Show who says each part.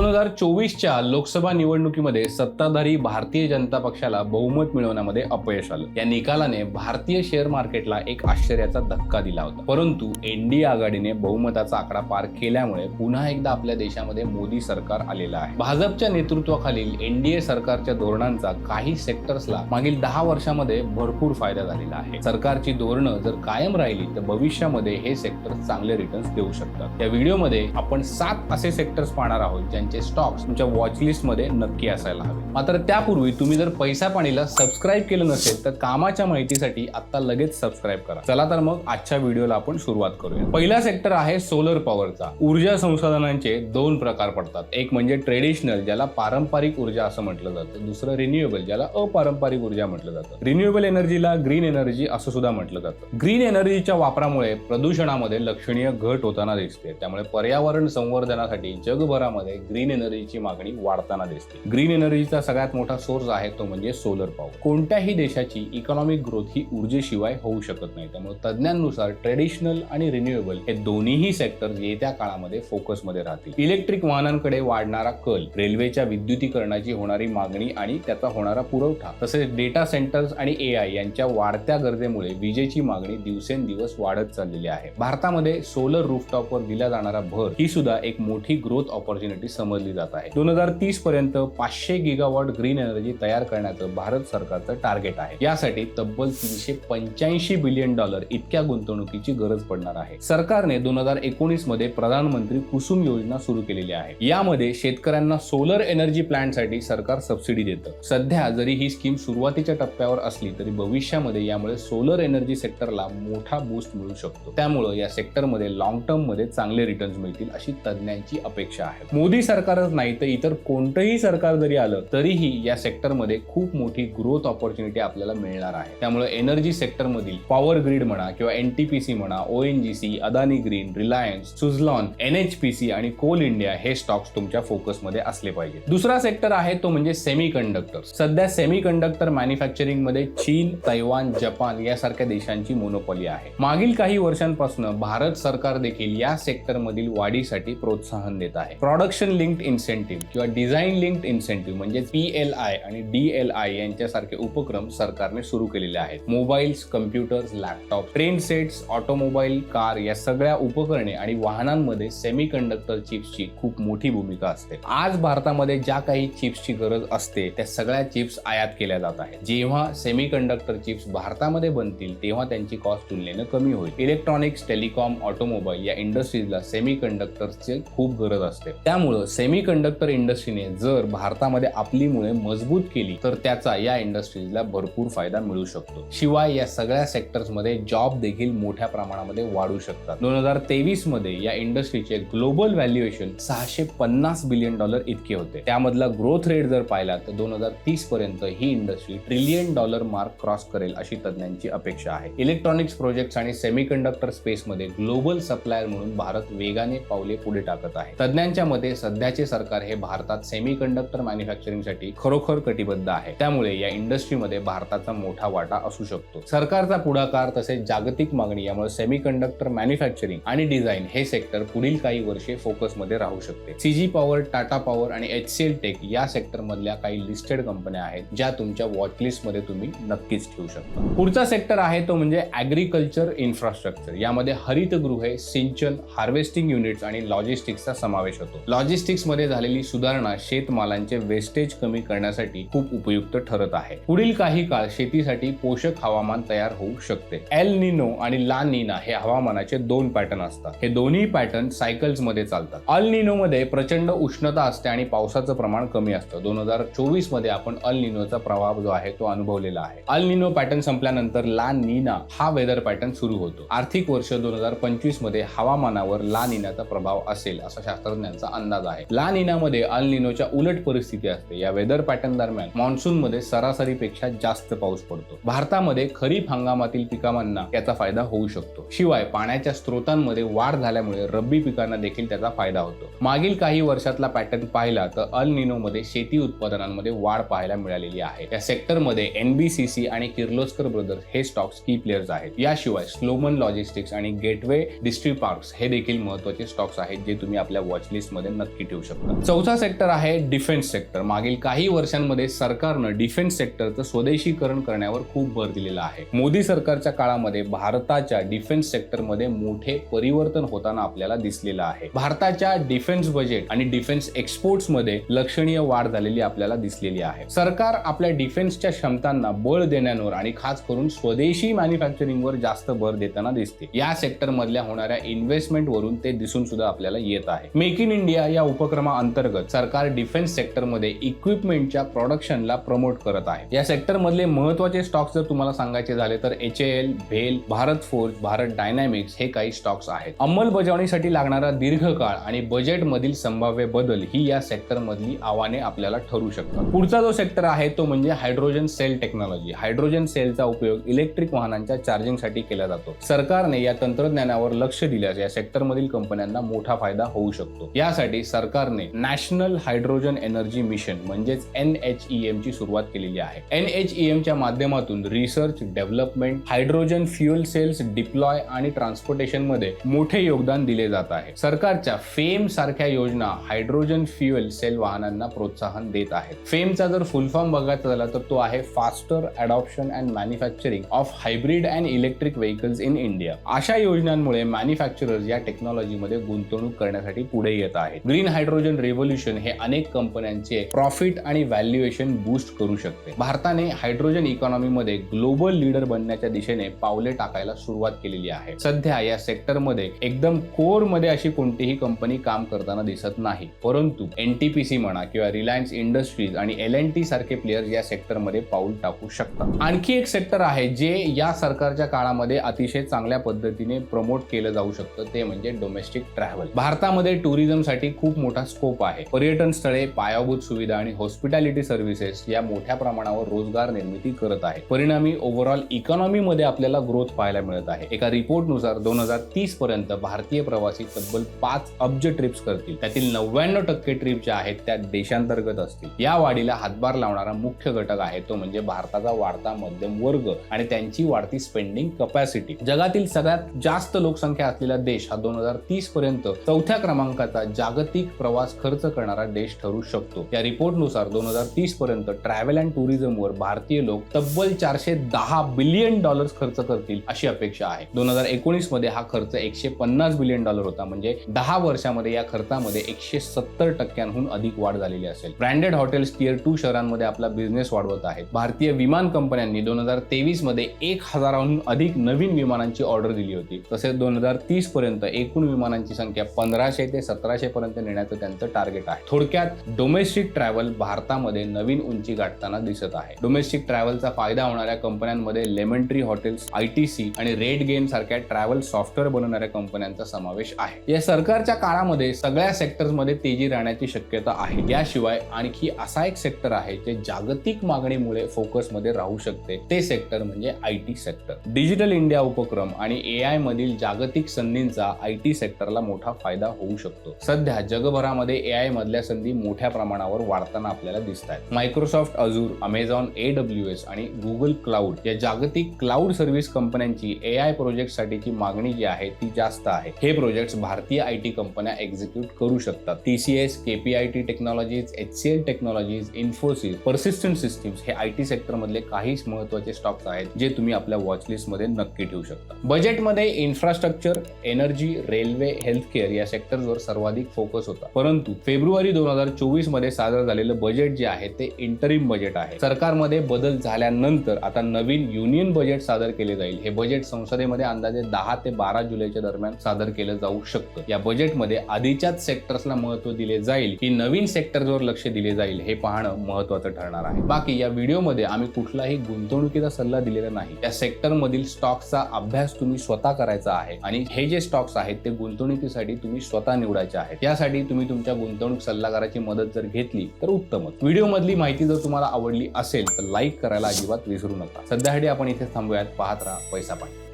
Speaker 1: दोन हजार चोवीसच्या लोकसभा निवडणुकीमध्ये सत्ताधारी भारतीय जनता पक्षाला बहुमत मिळवण्यामध्ये अपयश आलं. या निकालाने भारतीय शेअर मार्केटला एक आश्चर्याचा धक्का दिला होता. परंतु एनडीए आघाडीने बहुमताचा आकडा पार केल्यामुळे पुन्हा एकदा आपल्या देशामध्ये मोदी सरकार आलेलं आहे. भाजपच्या नेतृत्वाखालील एनडीए सरकारच्या धोरणांचा काही सेक्टर्सला मागील दहा वर्षामध्ये भरपूर फायदा झालेला आहे. सरकारची धोरणं जर कायम राहिली तर भविष्यामध्ये हे सेक्टर चांगले रिटर्न्स देऊ शकतात. या व्हिडिओमध्ये आपण सात असे सेक्टर्स पाहणार आहोत त्यांचे स्टॉक्स तुमच्या वॉच लिस्टमध्ये नक्की असायला हवे. मात्र त्यापूर्वी तुम्ही जर पैसा पाणीला सबस्क्राईब केलं नसेल तर कामाच्या माहितीसाठी आता लगेच सबस्क्राईब करा. चला तर मग आजच्या व्हिडिओला आपण सुरुवात करूया. पहिला सेक्टर आहे सोलर पॉवरचा ऊर्जा संसाधनांचे दोन प्रकार पडतात. एक म्हणजे ट्रेडिशनल ज्याला पारंपरिक ऊर्जा असं म्हटलं जातं. दुसरं रिन्युएबल ज्याला अपारंपरिक ऊर्जा म्हटलं जातं. रिन्युएबल एनर्जीला ग्रीन एनर्जी असं सुद्धा म्हटलं जातं. ग्रीन एनर्जीच्या वापरामुळे प्रदूषणामध्ये लक्षणीय घट होताना दिसते. त्यामुळे पर्यावरण संवर्धनासाठी जगभरामध्ये ग्रीन एनर्जीची मागणी वाढताना दिसते. ग्रीन एनर्जीचा सगळ्यात मोठा सोर्स आहे तो म्हणजे सोलर पॉवर. कोणत्याही देशाची इकॉनॉमिक ग्रोथ ही ऊर्जेशिवाय होऊ शकत नाही. त्यामुळे तज्ज्ञांनुसार ट्रेडिशनल आणि रिन्युएबल हे दोन्हीही सेक्टर येत्या काळामध्ये फोकसमध्ये राहतील. इलेक्ट्रिक वाहनांकडे वाढणारा कल रेल्वेच्या विद्युतीकरणाची होणारी मागणी आणि त्याचा होणारा पुरवठा तसेच डेटा सेंटर्स आणि ए आय यांच्या वाढत्या गरजेमुळे विजेची मागणी दिवसेंदिवस वाढत चाललेली आहे. भारतामध्ये सोलर रूफटॉपवर दिला जाणारा भर ही सुद्धा एक मोठी ग्रोथ ऑपॉर्च्युनिटी समजली जात आहे. दोन हजार तीस पर्यंत पाचशे गिगावॉट ग्रीन एनर्जी तयार करण्याचं भारत सरकारचं टार्गेट आहे. यासाठी तब्बल तीनशे पंच्याऐंशी बिलियन डॉलर इतक्या गुंतवणुकीची गरज पडणार आहे. सरकारने दोन हजार एकोणीसमध्ये प्रधानमंत्री कुसुम योजना सुरू केलेली आहे. यामध्ये शेतकऱ्यांना सोलर एनर्जी प्लांटसाठी सरकार सबसिडी देतं. सध्या जरी ही स्कीम सुरुवातीच्या टप्प्यावर असली तरी भविष्यामध्ये यामुळे सोलर एनर्जी सेक्टरला मोठा बूस्ट मिळू शकतो. त्यामुळे या सेक्टरमध्ये लॉंग टर्ममध्ये चांगले रिटर्न्स मिळतील अशी तज्ज्ञांची अपेक्षा आहे. मोदी सरकारच नाही तर इतर कोणतंही सरकार जरी आलं तरीही या सेक्टरमध्ये खूप मोठी ग्रोथ ऑपॉर्च्युनिटी आपल्याला मिळणार आहे. त्यामुळे एनर्जी सेक्टरमधील पॉवर ग्रीड म्हणा किंवा एनटीपीसी म्हणा ONGC Adani Green Reliance Suzlon NHPC आणि कोल इंडिया हे स्टॉक्स तुमच्या फोकसमध्ये असले पाहिजे दुसरा सेक्टर आहे तो म्हणजे सेमी कंडक्टर सध्या सेमी कंडक्टर मॅन्युफॅक्चरिंगमध्ये चीन तैवान जपान यासारख्या देशांची मोनोपॉली आहे. मागील काही वर्षांपासून भारत सरकार देखील या सेक्टर मधील वाढीसाठी प्रोत्साहन देत आहे. प्रोडक्शन लिंक्ड इन्सेंटिव्ह किंवा डिझाईन लिंक्ड इन्सेंटिव्ह म्हणजे पी एल आय आणि डी एल आय यांच्यासारखे उपक्रम सरकारने सुरू केलेले आहेत. Mobiles computers laptop train sets automobile car या सगळ्या उपकरणे आणि वाहनांमध्ये सेमी कंडक्टर चिप्सची खूप मोठी भूमिका असते. आज भारतामध्ये ज्या काही चिप्सची गरज असते त्या सगळ्या चिप्स आयात केल्या जात आहेत. जेव्हा सेमी कंडक्टर चिप्स भारतामध्ये बनतील तेव्हा त्यांची कॉस्ट तुलनेनं कमी होईल. इलेक्ट्रॉनिक्स टेलिकॉम ऑटोमोबाईल या इंडस्ट्रीजला सेमी कंडक्टरची खूप गरज असते. त्यामुळं सेमी कंडक्टर इंडस्ट्रीने जर भारतामध्ये आपली मुळे मजबूत केली तर त्याचा या इंडस्ट्रीजला भरपूर फायदा मिळू शकतो. शिवाय या सगळ्या सेक्टर्समध्ये जॉब देखील मोठ्या प्रमाणामध्ये वाढू शकतात. दोन हजार तेवीसमध्ये या इंडस्ट्रीचे ग्लोबल व्हॅल्युएशन सहाशे पन्नास बिलियन डॉलर इतके होते. त्यामधला ग्रोथ रेट जर पाहिला तर दोन हजार तीस पर्यंत ही industry trillion dollar mark cross करेल अशी तज्ज्ञांची अपेक्षा आहे. इलेक्ट्रॉनिक्स प्रोजेक्ट्स आणि सेमी कंडक्टर स्पेसमध्ये ग्लोबल सप्लायर म्हणून भारत वेगाने पावले पुढे टाकत आहे. तज्ज्ञांच्या मते सध्याचे सरकार हे भारतात सेमी कंडक्टर मॅन्युफॅक्चरिंगसाठी खरोखर कटिबद्ध आहे. त्यामुळे या इंडस्ट्रीमध्ये भारताचा मोठा वाटा असू शकतो. सरकारचा पुढाकार तसेच जागतिक मागणी यामुळे सेमी कंडक्टर मॅन्युफॅक्चरिंग आणि डिझाईन हे सेक्टर पुढील काही वर्षे फोकसमध्ये राहू शकते. सीजी पॉवर टाटा पॉवर आणि एच सी एल टेक या सेक्टरमधल्या काही लिस्टेड कंपन्या आहेत ज्या तुमच्या वॉचलिस्टमध्ये तुम्ही नक्कीच ठेवू शकता. पुढचा सेक्टर आहे तो म्हणजे ॲग्रिकल्चर इन्फ्रास्ट्रक्चर यामध्ये हरितगृहे सिंचन हार्वेस्टिंग युनिट्स आणि लॉजिस्टिक्सचा समावेश होतो. लॉजिस्टिक मध्ये झालेली सुधारणा शेतमालांचे वेस्टेज कमी करण्यासाठी खूप उपयुक्त ठरत आहे. पुढील काही काळ शेतीसाठी पोषक हवामान तयार होऊ शकते. एल निनो आणि ला निना हे हवामानाचे दोन पॅटर्न असतात. हे दोन्ही पॅटर्न सायकल्समध्ये चालतात. अल निनो मध्ये प्रचंड उष्णता असते आणि पावसाचं प्रमाण कमी असतं. दोन हजार चोवीसमध्ये आपण अल निनोचा प्रभाव जो आहे तो अनुभवलेला आहे. अल निनो पॅटर्न संपल्यानंतर ला निना हा वेदर पॅटर्न सुरू होतो. आर्थिक वर्ष दोन हजार पंचवीसमध्ये हवामानावर ला निनाचा प्रभाव असेल असा शास्त्रज्ञांचा अंदाज आहे. ला निनामध्ये अल निनोच्या उलट परिस्थिती असते. या वेदर पॅटर्न दरम्यान मान्सून मध्ये सरासरीपेक्षा जास्त पाऊस पडतो. भारतामध्ये खरीप हंगामातील पिकांना याचा फायदा होऊ शकतो. शिवाय पाण्याच्या स्रोतांमध्ये वाढ झाल्यामुळे रब्बी पिकांना देखील त्याचा फायदा होतो. मागील काही वर्षातला पॅटर्न पाहिला तर अल निनो मध्ये शेती उत्पादनांमध्ये वाढ पाहायला मिळालेली आहे. या सेक्टरमध्ये एनबीसीसी आणि किर्लोस्कर ब्रदर्स हे स्टॉक्स की प्लेयर्स आहेत. याशिवाय स्लोमन लॉजिस्टिक्स आणि गेटवे डिस्ट्री पार्क्स हे देखील महत्त्वाचे स्टॉक्स आहेत जे तुम्ही आपल्या वॉचलिस्टमध्ये नक्की नक्की ठेवू शकता. चौथा सेक्टर आहे डिफेन्स सेक्टर मागील काही वर्षांमध्ये सरकारनं डिफेन्स सेक्टरचं स्वदेशीकरण करण्यावर खूप भर दिलेला आहे. मोदी सरकारच्या काळामध्ये भारताच्या डिफेन्स सेक्टरमध्ये मोठे परिवर्तन होताना आपल्याला दिसलेलं आहे. भारताच्या डिफेन्स बजेट आणि डिफेन्स एक्सपोर्ट्समध्ये लक्षणीय वाढ झालेली आपल्याला दिसलेली आहे. सरकार आपल्या डिफेन्सच्या क्षमतांना बळ देण्यावर आणि खास करून स्वदेशी मॅन्युफॅक्चरिंगवर जास्त भर देताना दिसते. या सेक्टर मधल्या होणाऱ्या इन्व्हेस्टमेंट वरून ते दिसून सुद्धा आपल्याला येत आहे. मेक इन इंडिया या उपक्रमा अंतर्गत सरकार डिफेन्स सेक्टरमध्ये इक्विपमेंटच्या प्रोडक्शनला प्रमोट करत आहे. या सेक्टरमधले महत्त्वाचे स्टॉक्स जर तुम्हाला सांगायचे झाले तर एच एल भेल भारत फोर्ज भारत डायनॅमिक्स हे काही स्टॉक्स आहेत. अंमलबजावणीसाठी लागणारा दीर्घकाळ आणि बजेटमधील संभाव्य बदल ही या सेक्टरमधली आव्हाने आपल्याला ठरू शकतात. पुढचा जो सेक्टर आहे तो म्हणजे हायड्रोजन सेल टेक्नॉलॉजी हायड्रोजन सेलचा उपयोग इलेक्ट्रिक वाहनांच्या चार्जिंगसाठी केला जातो. सरकारने या तंत्रज्ञानावर लक्ष दिल्यास या सेक्टरमधील कंपन्यांना मोठा फायदा होऊ शकतो. यासाठी सरकारने नॅशनल हायड्रोजन एनर्जी मिशन म्हणजेच एन एच एम ची सुरुवात केलेली आहे. एन एच एम च्या माध्यमातून research development hydrogen fuel cells deploy आणि ट्रान्सपोर्टेशनमध्ये मोठे योगदान दिले जात आहे. सरकारच्या फेम सारख्या योजना हायड्रोजन फ्युएल सेल वाहनांना प्रोत्साहन देत आहेत. फेमचा जर फुल फॉर्म बघायचा झाला तर तो आहे faster adoption and manufacturing of hybrid and electric vehicles in India. अशा योजनांमुळे मॅन्युफॅक्चरर्स या टेक्नॉलॉजीमध्ये गुंतवणूक करण्यासाठी पुढे येत आहेत. ग्रीन हायड्रोजन रेव्होल्युशन हे अनेक कंपन्यांचे प्रॉफिट आणि व्हॅल्युएशन बूस्ट करू शकते. भारताने हायड्रोजन इकॉनॉमीमध्ये ग्लोबल लीडर बनण्याच्या दिशेने पावले टाकायला सुरुवात केलेली आहे. सध्या या सेक्टरमध्ये एकदम कोरमध्ये अशी कोणतीही कंपनी काम करताना दिसत नाही. परंतु एनटीपीसी म्हणा किंवा रिलायन्स इंडस्ट्रीज आणि एल एन टी सारखे प्लेयर्स या सेक्टरमध्ये पाऊल टाकू शकतात. आणखी एक सेक्टर आहे जे या सरकारच्या काळामध्ये अतिशय चांगल्या पद्धतीने प्रमोट केलं जाऊ शकतं ते म्हणजे डोमेस्टिक ट्रॅव्हल भारतामध्ये टुरिझमसाठी खूप मोठा स्कोप आहे. पर्यटन स्थळे पायाभूत सुविधा आणि हॉस्पिटॅलिटी सर्व्हिसेस या मोठ्या प्रमाणावर रोजगार निर्मिती करत आहे परिणामी ओव्हरऑल इकॉनॉमीमध्ये आपल्याला ग्रोथ पाहायला मिळत आहे. एका रिपोर्टनुसार दोन हजार तीस पर्यंत भारतीय प्रवासी तब्बल पाच अब्ज ट्रिप्स करतील. त्यातील नव्याण्णव टक्के ट्रिप ज्या आहेत त्या देशांतर्गत असतील. या वाढीला हातभार लावणारा मुख्य घटक आहे तो म्हणजे भारताचा वाढता मध्यम वर्ग आणि त्यांची वाढती स्पेंडिंग कपॅसिटी जगातील सगळ्यात जास्त लोकसंख्या असलेला देश हा दोन हजार तीस पर्यंत चौथ्या क्रमांकाचा जागतिक प्रवास खर्च करणारा देश ठरू शकतो. या रिपोर्टनुसार दोन हजार तीस पर्यंत ट्रॅव्हल अँड टुरिझमवर भारतीय लोक तब्बल चारशे दहा बिलियन डॉलर्स खर्च करतील अशी अपेक्षा आहे. दोन हजार एकोणीसमध्ये हा खर्च एकशे पन्नास बिलियन डॉलर होता. म्हणजे दहा वर्षामध्ये या खर्चामध्ये एकशे सत्तर टक्क्यांहून अधिक वाढ झालेली असेल. ब्रँडेड हॉटेल्स टिअर टू शहरांमध्ये आपला बिझनेस वाढवत आहेत. भारतीय विमान कंपन्यांनी दोन हजार तेवीसमध्ये एक हजाराहून अधिक नवीन विमानांची ऑर्डर दिली होती. तसेच दोन हजार तीस पर्यंत एकूण विमानांची संख्या पंधराशे ते सतराशे पर्यंत नेण्याचं त्यांचं टार्गेट आहे. थोडक्यात डोमेस्टिक ट्रॅव्हल भारतामध्ये नवीन उंची गाठताना दिसत आहे. डोमेस्टिक ट्रॅव्हलचा फायदा होणाऱ्या कंपन्यांमध्ये लेमन ट्री हॉटेल्स आयटीसी आणि रेड गेम सारख्या ट्रॅव्हल सॉफ्टवेअर बनवणाऱ्या कंपन्यांचा समावेश आहे. या सरकारच्या काळामध्ये सगळ्या सेक्टर्समध्ये तेजी राहण्याची शक्यता आहे. याशिवाय आणखी असा एक सेक्टर आहे जे जागतिक मागणीमुळे फोकसमध्ये राहू शकते. ते सेक्टर म्हणजे I T sector Digital India उपक्रम आणि ए आय मधील जागतिक संधींचा आय टी सेक्टरला मोठा फायदा होऊ शकतो. सध्या जग जगभरामध्ये ए आय मधल्या संधी मोठ्या प्रमाणावर वाढताना आपल्याला दिसत आहेत Microsoft Azure Amazon A W S आणि गुगल क्लाउड या जागतिक क्लाउड सर्व्हिस कंपन्यांची ए आय प्रोजेक्ट साठीची मागणी जी आहे ती जास्त आहे. हे प्रोजेक्ट भारतीय आय टी कंपन्या एक्झिक्यूट करू शकतात. TCS KPIT Technologies H C L Technologies Infosys Persistent Systems हे आय टी सेक्टर मधले काही महत्त्वाचे स्टॉक्स आहेत जे तुम्ही आपल्या वॉच मध्ये नक्की ठेवू शकता. बजेटमध्ये इन्फ्रास्ट्रक्चर एनर्जी रेल्वे हेल्थकेअर या सेक्टरवर सर्वाधिक फोकस होता. परंतु फेब्रुवारी दोन हजार चोवीसमध्ये सादर झालेलं बजेट जे आहे ते इंटरिम बजेट आहे. सरकारमध्ये बदल झाल्यानंतर आता नवीन युनियन बजेट सादर केले जाईल. हे बजेट संसदेमध्ये अंदाजे दहा ते बारा जुलैच्या दरम्यान सादर केलं जाऊ शकतं. या बजेटमध्ये आधीच्याच सेक्टर्सला महत्त्व दिले जाईल की नवीन सेक्टर्सवर लक्ष दिले जाईल हे पाहणं महत्वाचं ठरणार आहे. बाकी या व्हिडिओमध्ये आम्ही कुठलाही गुंतवणुकीचा सल्ला दिलेला नाही. या सेक्टरमधील स्टॉक्सचा अभ्यास तुम्ही स्वतः करायचा आहे आणि हे जे स्टॉक्स आहेत ते गुंतवणुकीसाठी तुम्ही स्वतः निवडायचे आहेत. यासाठी तुम्ही तुमच्या गुंतवणूक सल्लागाराची मदत जर घेतली तर उत्तमच व्हिडिओ मधली माहिती जर तुम्हाला आवडली असेल तर लाईक करायला अजिबात विसरू नका. सध्यासाठी आपण इथे थांबूयात. पाहत राहा पैसा पाणी